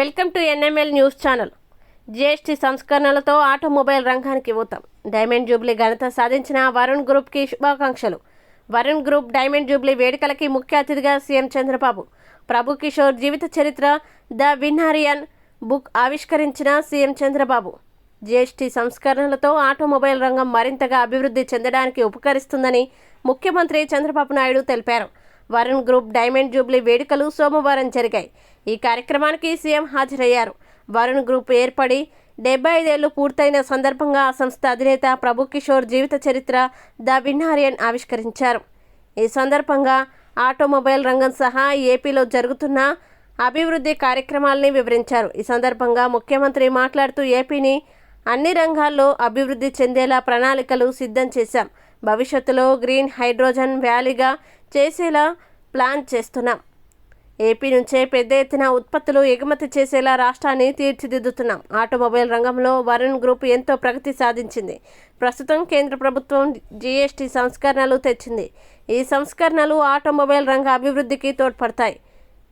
Welcome to NML news channel. GST సంస్కరణలతో automobile రంగానికి ఊతం. Diamond jubilee ఘనత సాధించిన వరుణ్ గ్రూప్కి శుభాకాంక్షలు. వరుణ్ గ్రూప్ డైమండ్ జూబ్లీ వేడుకలకి ముఖ్య అతిథిగా సీఎం చంద్రబాబు. ప్రభు కిషోర్ జీవిత చరిత్ర ద విన్నారియన్ బుక్ ఆవిష్కరించిన C M Chandrababu. G S T సంస్కరణలతో automobile రంగం మరింతగా అభివృద్ధి చెందడానికి ఉపకరిస్తుందని ముఖ్యమంత్రి చంద్రబాబు నాయుడు తెలిపారు. వరుణ్ గ్రూప్ డైమండ్ జూబ్లీ వేడుకలు సోమవారం జరిగాయి. ఈ కార్యక్రమానికి సీఎం హాజరయ్యారు. వరుణ్ గ్రూప్ ఏర్పడి డెబ్బై ఐదేళ్ళు పూర్తయిన సందర్భంగా ఆ సంస్థ అధినేత ప్రభు కిషోర్ జీవిత చరిత్ర ద విన్నారియన్ ఆవిష్కరించారు. ఈ సందర్భంగా ఆటోమొబైల్ రంగం సహా ఏపీలో జరుగుతున్న అభివృద్ధి కార్యక్రమాలని వివరించారు. ఈ సందర్భంగా ముఖ్యమంత్రి మాట్లాడుతూ ఏపీని అన్ని రంగాల్లో అభివృద్ధి చెందేలా ప్రణాళికలు సిద్ధం చేశాం. భవిష్యత్తులో గ్రీన్ హైడ్రోజన్ వ్యాలీగా చేసేలా ప్లాన్ చేస్తున్నాం. ఏపీ నుంచే పెద్ద ఎత్తున ఉత్పత్తులు ఎగుమతి చేసేలా రాష్ట్రాన్ని తీర్చిదిద్దుతున్నాం. ఆటోమొబైల్ రంగంలో వరుణ్ గ్రూప్ ఎంతో ప్రగతి సాధించింది. ప్రస్తుతం కేంద్ర ప్రభుత్వం జీఎస్టీ సంస్కరణలు తెచ్చింది. ఈ సంస్కరణలు ఆటోమొబైల్ రంగ అభివృద్ధికి తోడ్పడతాయి.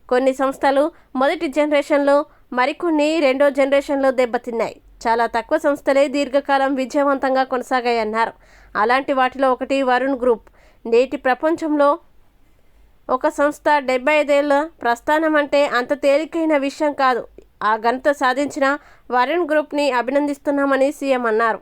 కొన్ని సంస్థలు మొదటి జనరేషన్లో మరికొన్ని రెండో జనరేషన్లో దెబ్బతిన్నాయి. చాలా తక్కువ సంస్థలే దీర్ఘకాలం విజయవంతంగా కొనసాగాయన్నారు. అలాంటి వాటిలో ఒకటి వరుణ్ గ్రూప్. నేటి ప్రపంచంలో ఒక సంస్థ డెబ్బై ఐదేళ్ళ ప్రస్థానం అంటే అంత తేలికైన విషయం కాదు. ఆ ఘనత సాధించిన వరుణ్ గ్రూప్ని అభినందిస్తున్నామని సీఎం అన్నారు.